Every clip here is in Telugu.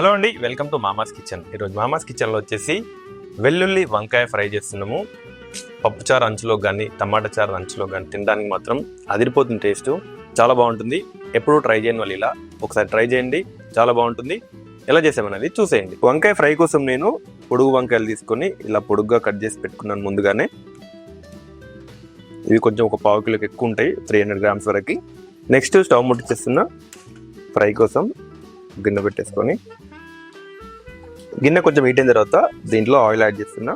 హలో అండి వెల్కమ్ టు మామాస్ కిచెన్. ఈరోజు మామాస్ కిచెన్లో వచ్చేసి వెల్లుల్లి వంకాయ ఫ్రై చేస్తున్నాము. పప్పుచారు అంచులో కానీ టమాటా చారు అంచులో కానీ తినడానికి మాత్రం అదిరిపోతుంది టేస్ట్. చాలా బాగుంటుంది. ఎప్పుడూ ట్రై చేయని వాళ్ళు ఇలా ఒకసారి ట్రై చేయండి. చాలా బాగుంటుంది. ఎలా చేసామనేది చూసేయండి. వంకాయ ఫ్రై కోసం నేను పొడుగు వంకాయలు తీసుకొని ఇలా పొడుగ్గా కట్ చేసి పెట్టుకున్నాను ముందుగానే. ఇవి కొంచెం ఒక పావు కిలోకి ఎక్కువ ఉంటాయి త్రీ హండ్రెడ్ గ్రామ్స్ వరకు. నెక్స్ట్ స్టవ్ ముట్టించేస్తున్న ఫ్రై కోసం గిన్నె పెట్టేసుకొని గిన్నె కొంచెం హీట్ అయిన తర్వాత దీంట్లో ఆయిల్ యాడ్ చేస్తున్నా.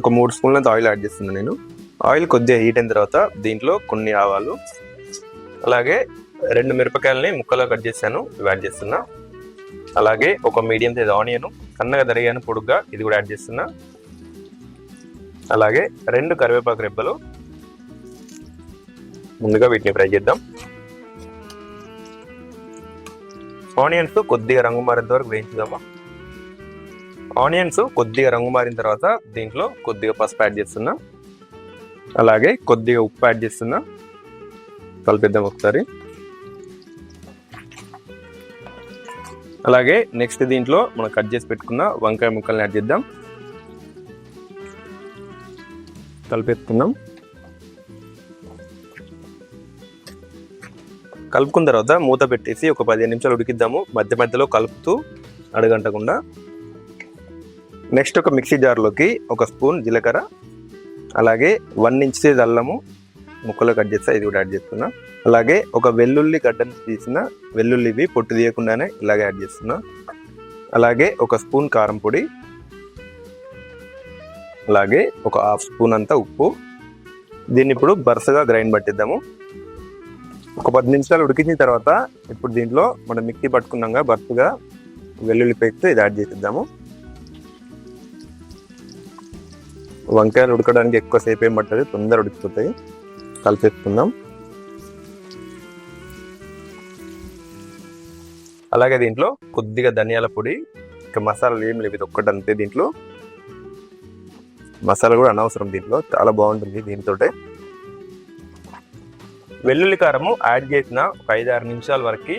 ఒక మూడు స్పూన్ల ఆయిల్ యాడ్ చేస్తున్నా నేను. ఆయిల్ కొద్దిగా హీట్ అయిన తర్వాత దీంట్లో కొన్ని ఆవాలు అలాగే రెండు మిరపకాయలని ముక్కలో కట్ చేశాను ఇవి యాడ్ చేస్తున్నా. అలాగే ఒక మీడియం సైజ్ ఆనియన్ సన్నగా దరిగాను పొడుగ్గా ఇది కూడా యాడ్ చేస్తున్నా. అలాగే రెండు కరివేపాకు రెబ్బలు ముందుగా వీటిని ఫ్రై చేద్దాం. ఆనియన్స్ కొద్దిగా రంగు మారేంత వరకు వేయించుదామా? ఆనియన్స్ కొద్దిగా రంగు మారిన తర్వాత దీంట్లో కొద్దిగా పసుపు యాడ్ చేస్తున్నా. అలాగే కొద్దిగా ఉప్పు యాడ్ చేస్తున్నా. కలిపిద్దాం ఒకసారి. అలాగే నెక్స్ట్ దీంట్లో మనం కట్ చేసి పెట్టుకున్న వంకాయ ముక్కల్ని యాడ్ చేద్దాం. కలిపెత్తున్నాం కలుపుకున్న తర్వాత మూత పెట్టేసి ఒక పదిహేను నిమిషాలు ఉడికిద్దాము. మధ్య మధ్యలో కలుపుతూ అడగంటకుండా. నెక్స్ట్ ఒక మిక్సీ జార్లోకి ఒక స్పూన్ జీలకర్ర అలాగే వన్ ఇంచ్ సైజ్ అల్లము ముక్కలు కట్ చేస్తా ఇది కూడా యాడ్ చేస్తున్నా. అలాగే ఒక వెల్లుల్లి గడ్డను తీసిన వెల్లుల్లివి పొట్టు తీయకుండానే ఇలాగే యాడ్ చేస్తున్నా. అలాగే ఒక స్పూన్ కారం పొడి అలాగే ఒక హాఫ్ స్పూన్ అంతా ఉప్పు. దీన్ని ఇప్పుడు బరుసగా గ్రైండ్ పట్టిద్దాము. ఒక పది నిమిషాలు ఉడికించిన తర్వాత ఇప్పుడు దీంట్లో మనం మిక్సీ పట్టుకున్నాక బర్ఫ్గా వెల్లుల్లి పేస్ట్ ఇది యాడ్ చేసిద్దాము. వంకాయలు ఉడకడానికి ఎక్కువ సేపు ఏం పట్టదు తొందర ఉడికిపోతాయి. కలిపేసుకుందాం. అలాగే దీంట్లో కొద్దిగా ధనియాల పొడి ఇంకా మసాలాలు ఏం లేవు ఇది ఒక్కటి అంతే దీంట్లో. మసాలా కూడా అనవసరం దీంట్లో చాలా బాగుంటుంది దీంతో వెల్లుల్లి కారము యాడ్ చేసిన ఒక ఐదు ఆరు నిమిషాల వరకు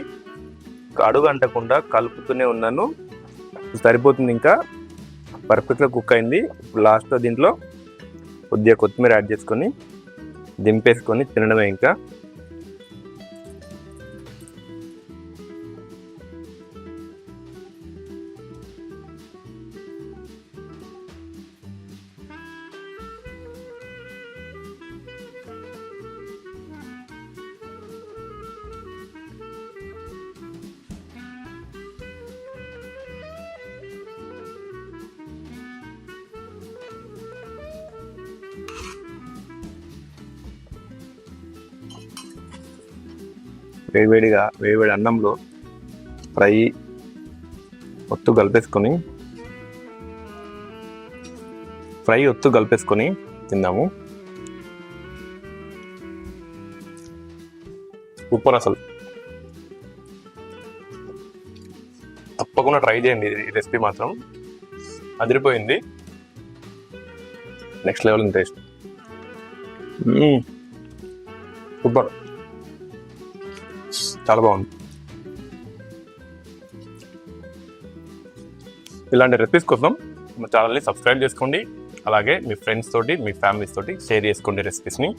అడుగు అంటకుండా కలుపుతూనే ఉన్నాను. సరిపోతుంది ఇంకా. పర్ఫెక్ట్గా కుక్ అయింది. ఇప్పుడు లాస్ట్లో దీంట్లో కొద్దిగా కొత్తిమీర యాడ్ చేసుకొని దింపేసుకొని తినడమే ఇంకా. వేడివేడిగా వేడివేడి అన్నంలో ఫ్రై ఒత్తు కలిపేసుకొని ఫ్రై ఒత్తు కలిపేసుకొని తిందాము. సూపర్ అసలు తప్పకుండా ట్రై చేయండి ఈ రెసిపీ మాత్రం. అదిరిపోయింది. Next level taste super. చాలా బాగుంది. ఇలాంటి రెసిపీస్ కోసం మా ఛానల్ని సబ్స్క్రైబ్ చేసుకోండి. అలాగే మీ ఫ్రెండ్స్ తోటి మీ ఫ్యామిలీస్ తోటి షేర్ చేసుకోండి రెసిపీస్ని